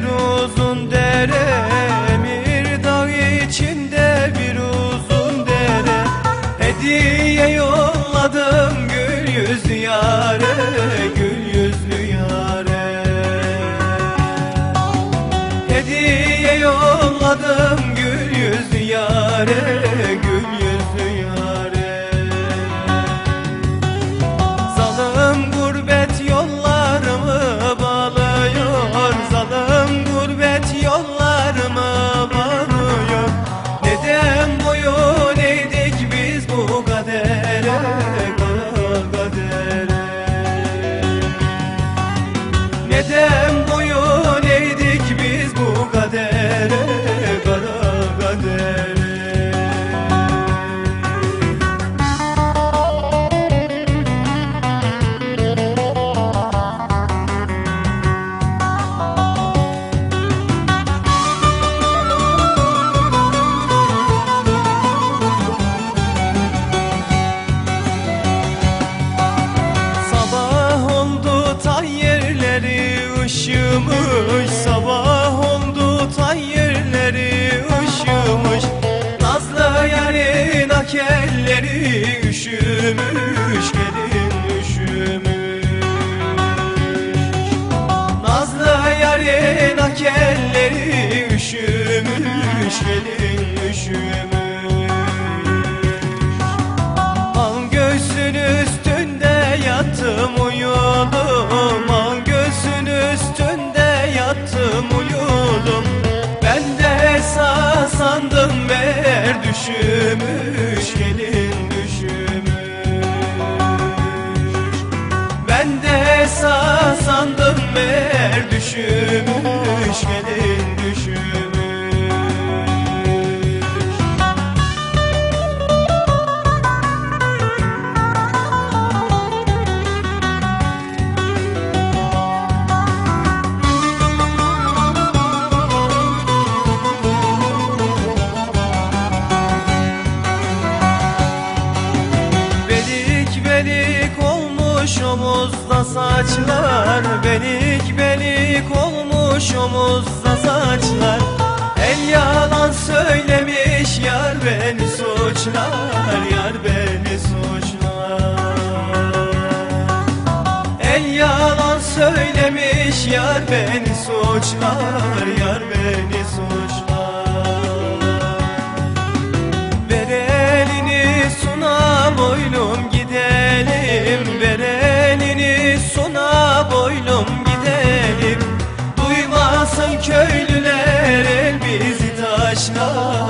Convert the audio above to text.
bir uzun dere Emir dağ içinde bir uzun dere. Hediye yolladım gül yüz yâre dois gümüş gelin düşmüş. Ben de sağ sandım mer düşmüş olmuş omuzda saçlar Belik belik olmuş omuzda saçlar. El yalan söylemiş yar beni suçlar Yar beni suçlar. El yalan söylemiş yar beni suçlar Yar Alsın köylüler el bizi taşla